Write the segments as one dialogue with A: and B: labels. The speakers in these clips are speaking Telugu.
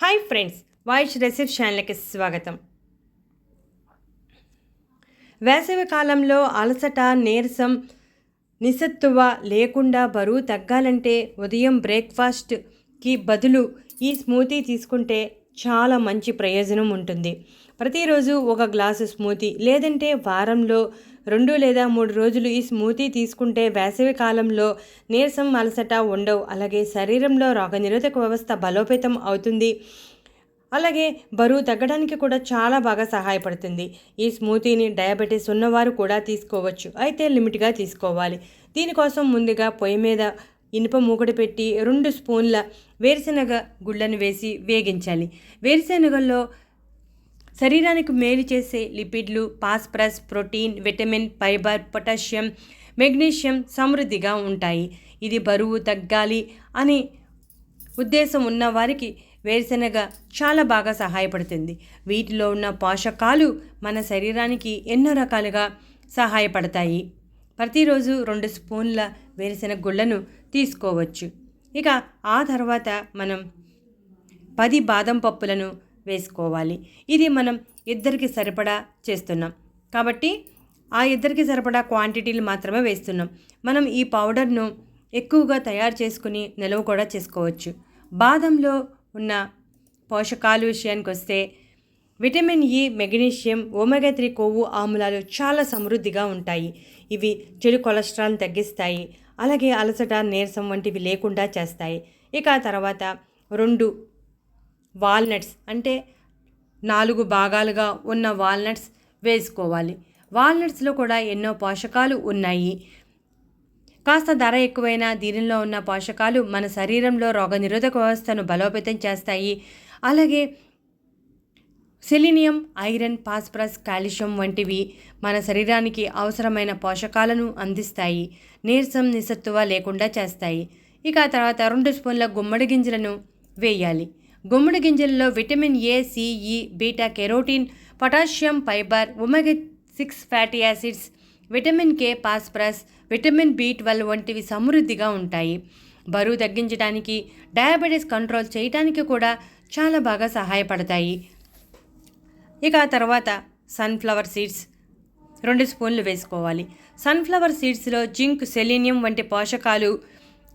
A: హాయ్ ఫ్రెండ్స్ వాయిస్ రెసిప్ ఛానల్కి స్వాగతం. వేసవి కాలంలో అలసట నీరసం నిస్సత్తువ లేకుండా బరువు తగ్గాలంటే ఉదయం బ్రేక్ఫాస్ట్కి బదులు ఈ స్మూతీ తీసుకుంటే చాలా మంచి ప్రయోజనం ఉంటుంది. ప్రతిరోజు ఒక గ్లాసు స్మూతీ లేదంటే వారంలో రెండు లేదా మూడు రోజులు ఈ స్మూతీ తీసుకుంటే వేసవి కాలంలో నీరసం అలసట ఉండవు. అలాగే శరీరంలో రోగనిరోధక వ్యవస్థ బలోపేతం అవుతుంది. అలాగే బరువు తగ్గడానికి కూడా చాలా బాగా సహాయపడుతుంది. ఈ స్మూతీని డయాబెటీస్ ఉన్నవారు కూడా తీసుకోవచ్చు. అయితే లిమిట్గా తీసుకోవాలి. దీనికోసం ముందుగా పొయ్యి మీద ఇనుప మూకుడు పెట్టి రెండు స్పూన్ల వేరుశనగ గుళ్ళను వేసి వేగించాలి. వేరుశనగల్లో శరీరానికి మేలు చేసే లిపిడ్లు phosphorus protein vitamin fibre potassium magnesium సమృద్ధిగా ఉంటాయి. ఇది బరువు తగ్గాలి అని ఉద్దేశం ఉన్న వారికి వేరుశనగ చాలా బాగా సహాయపడుతుంది. వీటిలో ఉన్న పోషకాలు మన శరీరానికి ఎన్నో రకాలుగా సహాయపడతాయి. ప్రతిరోజు రెండు స్పూన్ల వేరుశనగ గుళ్ళను తీసుకోవచ్చు. ఇక ఆ తర్వాత మనం పది బాదం పప్పులను వేసుకోవాలి. ఇది మనం ఇద్దరికి సరిపడా చేస్తున్నాం. కాబట్టి ఆ ఇద్దరికి సరిపడా క్వాంటిటీలు మాత్రమే వేస్తున్నాం. మనం ఈ పౌడర్ను ఎక్కువగా తయారు చేసుకుని నిల్వ కూడా చేసుకోవచ్చు. బాదంలో ఉన్న పోషకాలు విషయానికి వస్తే vitamin E magnesium omega three కొవ్వు ఆమ్లాలు చాలా సమృద్ధిగా ఉంటాయి. ఇవి చెడు కొలెస్ట్రాల్ తగ్గిస్తాయి. అలాగే అలసట నీరసం వంటివి లేకుండా చేస్తాయి. ఇక తర్వాత రెండు వాల్నట్స్ అంటే నాలుగు భాగాలుగా ఉన్న వాల్నట్స్ వేసుకోవాలి. వాల్నట్స్లో కూడా ఎన్నో పోషకాలు ఉన్నాయి. కాస్త ధర ఎక్కువైన దీనిలో ఉన్న పోషకాలు మన శరీరంలో రోగనిరోధక వ్యవస్థను బలోపేతం చేస్తాయి. అలాగే సెలీనియం ఐరన్ ఫాస్ఫరస్ కాల్షియం వంటివి మన శరీరానికి అవసరమైన పోషకాలను అందిస్తాయి. నీరసం నిస్సత్తువ లేకుండా చేస్తాయి. ఇక తర్వాత రెండు స్పూన్ల గుమ్మడి గింజలను వేయాలి. గుమ్మడి గింజలలో vitamin A C e, beta carotene potassium fibre omega six fatty acids vitamin K phosphorus vitamin B twelve వంటివి సమృద్ధిగా ఉంటాయి. బరువు తగ్గించడానికి డయాబెటీస్ కంట్రోల్ చేయడానికి కూడా చాలా బాగా సహాయపడతాయి. ఇక ఆ తర్వాత సన్ఫ్లవర్ సీడ్స్ రెండు స్పూన్లు వేసుకోవాలి. సన్ఫ్లవర్ సీడ్స్లో జింక్ సెలీనియం వంటి పోషకాలు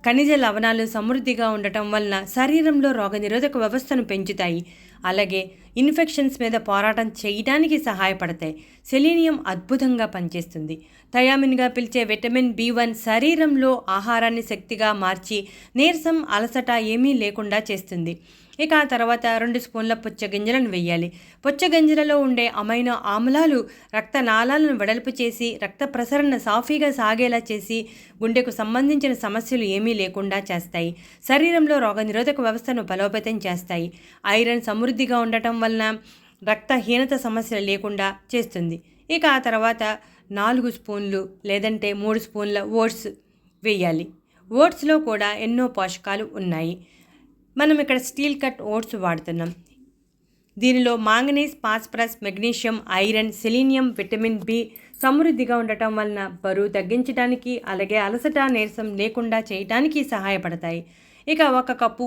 A: ఖనిజ లవణాలు సమృద్ధిగా ఉండటం వలన శరీరంలో రోగనిరోధక వ్యవస్థను పెంచుతాయి. అలాగే ఇన్ఫెక్షన్స్ మీద పోరాటం చేయడానికి సహాయపడతాయి. సెలీనియం అద్భుతంగా పనిచేస్తుంది. థయామిన్గా పిలిచే విటమిన్ బి వన్ శరీరంలో ఆహారాన్ని శక్తిగా మార్చి నీరసం అలసట ఏమీ లేకుండా చేస్తుంది. ఇక ఆ తర్వాత రెండు స్పూన్ల పుచ్చగింజలను వేయాలి. పుచ్చగింజలలో ఉండే అమైనో ఆమ్లాలు రక్తనాళాలను వెడల్పు చేసి రక్త ప్రసరణ సాఫీగా సాగేలా చేసి గుండెకు సంబంధించిన సమస్యలు ఏమీ లేకుండా చేస్తాయి. శరీరంలో రోగనిరోధక వ్యవస్థను బలోపేతం చేస్తాయి. ఐరన్ సమృద్ధిగా ఉండటం వలన రక్తహీనత సమస్యలు లేకుండా చేస్తుంది. ఇక ఆ తర్వాత నాలుగు స్పూన్లు లేదంటే మూడు స్పూన్ల ఓట్స్ వేయాలి. ఓట్స్లో కూడా ఎన్నో పోషకాలు ఉన్నాయి. మనం ఇక్కడ స్టీల్ కట్ ఓట్స్ వాడుతున్నాం. దీనిలో manganese phosphorus magnesium iron selenium vitamin B సమృద్ధిగా ఉండటం వలన బరువు తగ్గించడానికి అలాగే అలసట నీరసం లేకుండా చేయటానికి సహాయపడతాయి. ఇక ఒక కప్పు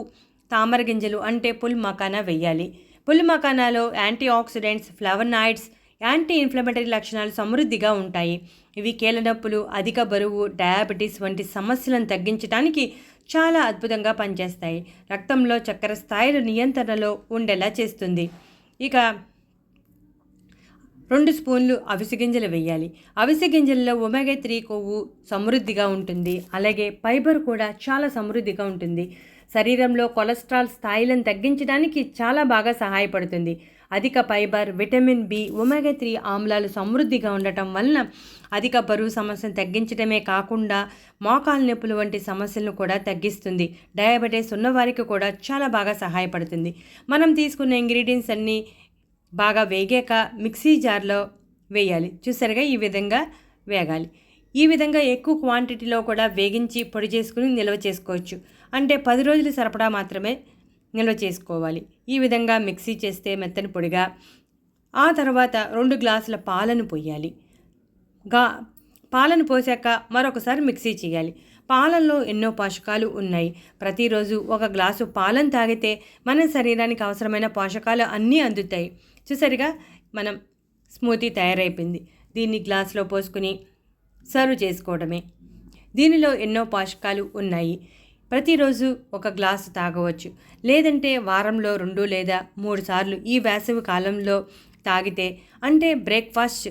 A: తామర గింజలు అంటే పుల్ మకానా వేయాలి పుల్ మకానాలో antioxidants flavonoids anti inflammatory లక్షణాలు సమృద్ధిగా ఉంటాయి. ఇవి కీళ్ళ నొప్పులు అధిక బరువు డయాబెటీస్ వంటి సమస్యలను తగ్గించడానికి చాలా అద్భుతంగా పనిచేస్తాయి. రక్తంలో చక్కెర స్థాయిలు నియంత్రణలో ఉండేలా చేస్తుంది. ఇక రెండు స్పూన్లు అవిసె గింజలు వేయాలి. అవిసె గింజల్లో ఒమేగా త్రీ కొవ్వు సమృద్ధిగా ఉంటుంది. అలాగే ఫైబర్ కూడా చాలా సమృద్ధిగా ఉంటుంది. శరీరంలో కొలెస్ట్రాల్ స్థాయిలను తగ్గించడానికి చాలా బాగా సహాయపడుతుంది. అధిక fibre vitamin B omega three ఆమ్లాలు సమృద్ధిగా ఉండటం వలన అధిక బరువు సమస్యను తగ్గించడమే కాకుండా మోకాలు నొప్పులు వంటి సమస్యలను కూడా తగ్గిస్తుంది. డయాబెటీస్ ఉన్నవారికి కూడా చాలా బాగా సహాయపడుతుంది. మనం తీసుకున్న ఇంగ్రీడియంట్స్ అన్నీ బాగా వేగాక మిక్సీ జార్లో వేయాలి. చూసారుగా ఈ విధంగా వేగాలి. ఈ విధంగా ఎక్కువ క్వాంటిటీలో కూడా వేగించి పొడి చేసుకుని నిల్వ చేసుకోవచ్చు. అంటే పది రోజులు సరిపడా మాత్రమే నిల్వ చేసుకోవాలి. ఈ విధంగా మిక్సీ చేస్తే మెత్తని పొడిగా ఆ తర్వాత రెండు గ్లాసుల పాలను పోయాలి. గా పాలను పోసాక మరొకసారి మిక్సీ చేయాలి. పాలల్లో ఎన్నో పోషకాలు ఉన్నాయి. ప్రతిరోజు ఒక గ్లాసు పాలను తాగితే మన శరీరానికి అవసరమైన పోషకాలు అన్నీ అందుతాయి. చూసారుగా మనం స్మూతీ తయారైపోయింది. దీన్ని గ్లాసులో పోసుకుని సర్వ్ చేసుకోవడమే. దీనిలో ఎన్నో పోషకాలు ఉన్నాయి. ప్రతిరోజు ఒక గ్లాసు తాగవచ్చు. లేదంటే వారంలో రెండు లేదా మూడు సార్లు ఈ వేసవి కాలంలో తాగితే అంటే బ్రేక్ఫాస్ట్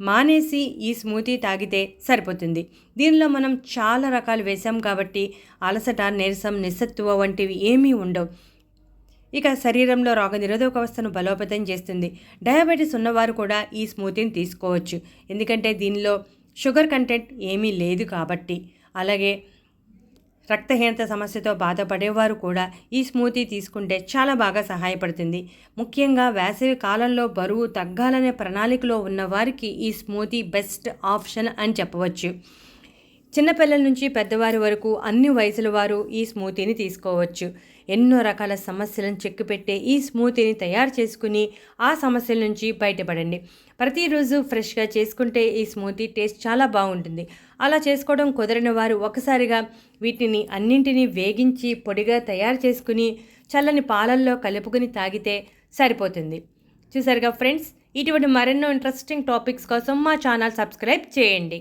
A: మానేసి ఈ స్మూతీ తాగితే సరిపోతుంది. దీనిలో మనం చాలా రకాలు వేసాం కాబట్టి అలసట నీరసం నిస్సత్తువ వంటివి ఏమీ ఉండవు. ఇక శరీరంలో రోగనిరోధక వ్యవస్థను బలోపేతం చేస్తుంది. డయాబెటీస్ ఉన్నవారు కూడా ఈ స్మూతీని తీసుకోవచ్చు. ఎందుకంటే దీనిలో షుగర్ కంటెంట్ ఏమీ లేదు కాబట్టి. అలాగే రక్తహీనత సమస్యతో బాధపడేవారు కూడా ఈ స్మూతీ తీసుకుంటే చాలా బాగా సహాయపడుతుంది. ముఖ్యంగా వేసవి కాలంలో బరువు తగ్గాలనే ప్రణాళికలో ఉన్నవారికి ఈ స్మూతీ బెస్ట్ ఆప్షన్ అని చెప్పవచ్చు. చిన్నపిల్లల నుంచి పెద్దవారి వరకు అన్ని వయసుల వారు ఈ స్మూతీని తీసుకోవచ్చు. ఎన్నో రకాల సమస్యలను చెక్కుపెట్టే ఈ స్మూతీని తయారు చేసుకుని ఆ సమస్యల నుంచి బయటపడండి. ప్రతిరోజు ఫ్రెష్గా చేసుకుంటే ఈ స్మూతీ టేస్ట్ చాలా బాగుంటుంది. అలా చేసుకోవడం కుదరని వారు ఒకసారిగా వీటిని అన్నింటినీ వేగించి పొడిగా తయారు చేసుకుని చల్లని పాలల్లో కలుపుకుని తాగితే సరిపోతుంది. చూసారుగా ఫ్రెండ్స్ ఇటువంటి మరెన్నో ఇంట్రెస్టింగ్ టాపిక్స్ కోసం మా ఛానల్ సబ్స్క్రైబ్ చేయండి.